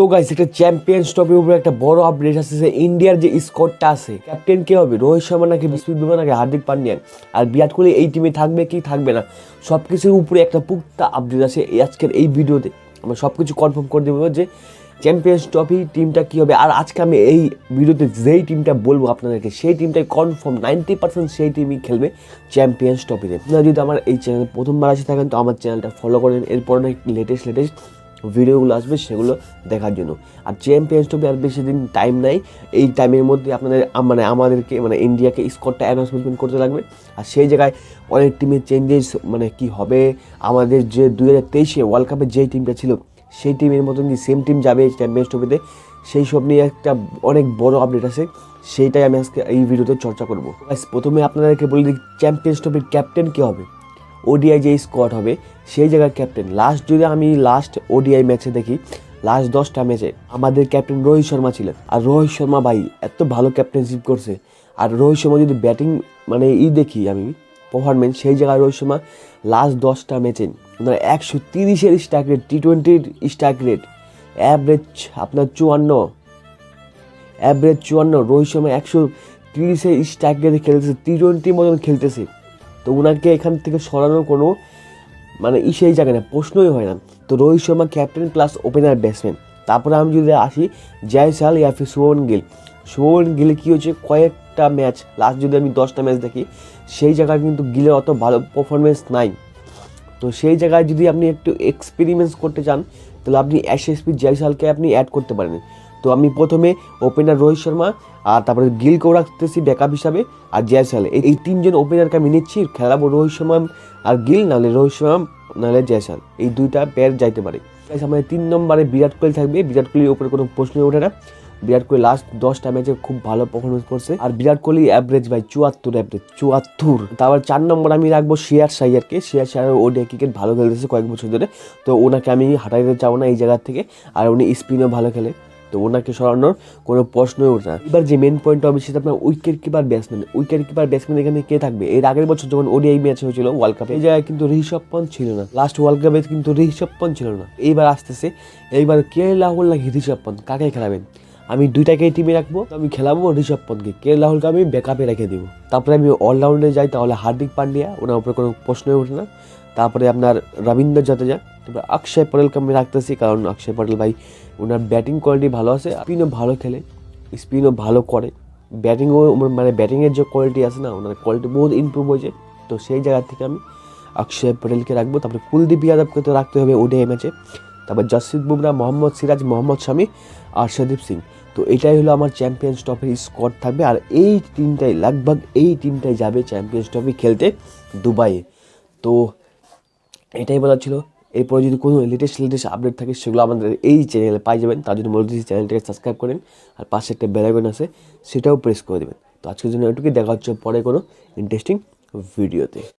তো গাইস একটা চ্যাম্পিয়ন্স ট্রফির উপরে একটা বড় আপডেট আসছে ইন্ডিয়ার যে স্কোরটা আছে ক্যাপ্টেন কে হবে? রোহিত শর্মা নাকি বিস্মিত বুমরা নাকি হার্দিক পান্ডিয়ান? আর বিরাট কোহলি এই টিমে থাকবে কি থাকবে না? সব কিছুর উপরে একটা পুক্তা আপডেট আছে এই আজকের এই ভিডিওতে আমরা সব কিছু কনফার্ম করে দেবো যে চ্যাম্পিয়ন্স ট্রফি টিমটা কী হবে? আর আজকে আমি এই ভিডিওতে যেই টিমটা বলব আপনাদেরকে, সেই টিমটাই কনফার্ম নাইনটি পার্সেন্ট সেই টিমই খেলবে চ্যাম্পিয়ন্স ট্রফিতে আপনারা যদি আমার এই চ্যানেলে প্রথমবার আসে থাকেন, তো আমার চ্যানেলটা ফলো করেন এরপর অনেক লেটেস্ট লেটেস্ট ভিডিওগুলো আসবে সেগুলো দেখার জন্য। আর চ্যাম্পিয়ন্স ট্রফি আর বেশি দিন টাইম নাই, এই টাইমের মধ্যে আপনাদের মানে আমাদেরকে মানে ইন্ডিয়াকে স্কোরটা অ্যানাউন্সমেন্ট করতে লাগবে। আর সেই জায়গায় অনেক টিমের চেঞ্জেস মানে কি হবে, আমাদের যে দুই হাজার তেইশে ওয়ার্ল্ড কাপের যেই টিমটা ছিল, সেই টিমের মতন কি সেম টিম যাবে চ্যাম্পিয়ন্স ট্রফিতে সেই সব নিয়ে একটা অনেক বড় আপডেট আছে, সেইটাই আমি আজকে এই ভিডিওতে চর্চা করব। প্রথমে আপনাদেরকে বলে দিই চ্যাম্পিয়ন্স ট্রফির ক্যাপ্টেন কী হবে? ওডিআই যে স্কোয়াড হবে, সেই জায়গার ক্যাপ্টেন লাস্ট যদি আমি লাস্ট ওডিআই ম্যাচে দেখি লাস্ট দশটা ম্যাচে আমাদের ক্যাপ্টেন রোহিত শর্মা ছিলেন। আর রোহিত শর্মা ভাই এত ভালো ক্যাপ্টেনশিপ করছে। আর রোহিত শর্মা যদি ব্যাটিং মানে ই দেখি আমি পারফরমেন্স সেই জায়গায় রোহিত শর্মা লাস্ট দশটা ম্যাচে আপনার একশো তিরিশের স্ট্রাইক রেট টি টোয়েন্টির স্ট্রাইক রেট অ্যাভারেজ আপনার চুয়ান্ন অ্যাভারেজ চুয়ান্ন, রোহিত শর্মা একশো তিরিশের স্ট্রাইক রেটে খেলতেছে টি টোয়েন্টির মতন খেলতেছে। তো ওনাকে এখান থেকে সরানোর কোনো মানে ই সেই জায়গায় না, প্রশ্নই হয় না। তো Rohit Sharma captain plus opener batsman তারপরে আমি যদি আসি, জয়সাল ইয়াফি সুমন গিল। সুমন গিলে কী হচ্ছে কয়েকটা ম্যাচ লাস্ট যদি আমি দশটা ম্যাচ দেখি, সেই জায়গায় কিন্তু গিলের অত ভালো পারফরমেন্স নাই। তো সেই জায়গায় যদি আপনি একটু এক্সপেরিমেন্টস করতে চান, তাহলে আপনি এসএসপি জয়সালকে আপনি অ্যাড করতে পারেন। তো আমি প্রথমে ওপেনার রোহিত শর্মা আর তারপরে গিলকেও রাখতেছি ব্যাকআপ হিসাবে আর জয়সাল এই তিনজন ওপেনারকে আমি নিচ্ছি, খেলাবো রোহিত শর্মা আর গিল, নাহলে রোহিত শর্মা, নাহলে জয়সাল এই দুইটা প্যার যাইতে পারে। আমাদের তিন নম্বরে বিরাট কোহলি থাকবে। বিরাট কোহলির উপরে কোনো প্রশ্নই ওঠে না। বিরাট কোহলি লাস্ট দশটা ম্যাচে খুব ভালো পারফরমেন্স করছে। আর বিরাট কোহলি অ্যাভারেজ ভাই চুয়াত্তর অ্যাভারেজ চুয়াত্তর। তারপর চার নম্বর আমি রাখব শেয়ার সাইয়ারকে। শেয়ার সাইয়ার ওডিআই ক্রিকেট ভালো খেলতেছে কয়েক বছর ধরে। তো ওনাকে আমি হাঁটাইতে চাবো না এই জায়গার থেকে। আর উনি স্পিনও ভালো খেলে। তো ওনাকে সরানোর কোনো প্রশ্নই ওঠে না। এবার যে মেন পয়েন্ট হবে সেটা আপনার wicket keeper batsman wicket keeper batsman এখানে কে থাকবে? এর আগের বছর যখন ওডিআই ম্যাচ হয়েছিল ওয়ার্ল্ড কাপে এই জায়গায় কিন্তু ঋষভ পন্থ ছিল না। লাস্ট ওয়ার্ল্ড কাপে কিন্তু ঋষভ পন্থ ছিল না। এইবার আসতেছে, এইবার কে রাহুল নাকি ঋষভ পন্থ? কাকে খেলাবেন? আমি দুইটাকে টিমে রাখব, আমি খেলাবো, ঋষভ পন্থকে। কে রাহুলকে আমি ব্যাকআপে রেখে দেবো। তারপরে আমি অলরাউন্ডে যাই, তাহলে হার্দিক পান্ডিয়া, ওনার উপরে কোনো প্রশ্নই ওঠে না। তারপরে আপনার রবীন্দ্র জাদেজা তারপরে অক্ষয় পটেলকে আমি রাখতেছি, কারণ অক্ষয় পটেল ভাই, ওনার ব্যাটিং কোয়ালিটি ভালো আছে স্পিনও ভালো খেলে স্পিনও ভালো করে। ব্যাটিংও মানে ব্যাটিংয়ের যে কোয়ালিটি আছে না, ওনার কোয়ালিটি বহুত ইমপ্রুভ হয়েছে। তো সেই জায়গা থেকে আমি অক্ষয় পটেলকে রাখব। তারপরে কুলদীপ যাদবকে তো রাখতে হবে ওডিআই ম্যাচে তারপর জসপ্রীত বুমরা, মোহাম্মদ সিরাজ, মোহাম্মদ শামি আর সদীপ সিং। তো এটাই হলো আমার চ্যাম্পিয়ন্স ট্রফির স্কোয়াড থাকবে। আর এই টিমটাই লগভগ এই টিমটাই যাবে চ্যাম্পিয়ন্স ট্রফি খেলতে দুবাইয়ে। তো এটাই বলার ছিল। এরপরে যদি কোনো লেটেস্ট লেটেস্ট আপডেট থাকে, সেগুলো আমাদের এই চ্যানেলে পাই যাবেন। তার জন্য বলে দিচ্ছি চ্যানেলটাকে সাবস্ক্রাইব করেন। আর পাশে একটা বেলাইকন আছে, সেটাও প্রেস করে দেবেন। তো আজকের জন্য এটুকুই। দেখা হচ্ছে পরে কোনো ইন্টারেস্টিং ভিডিওতে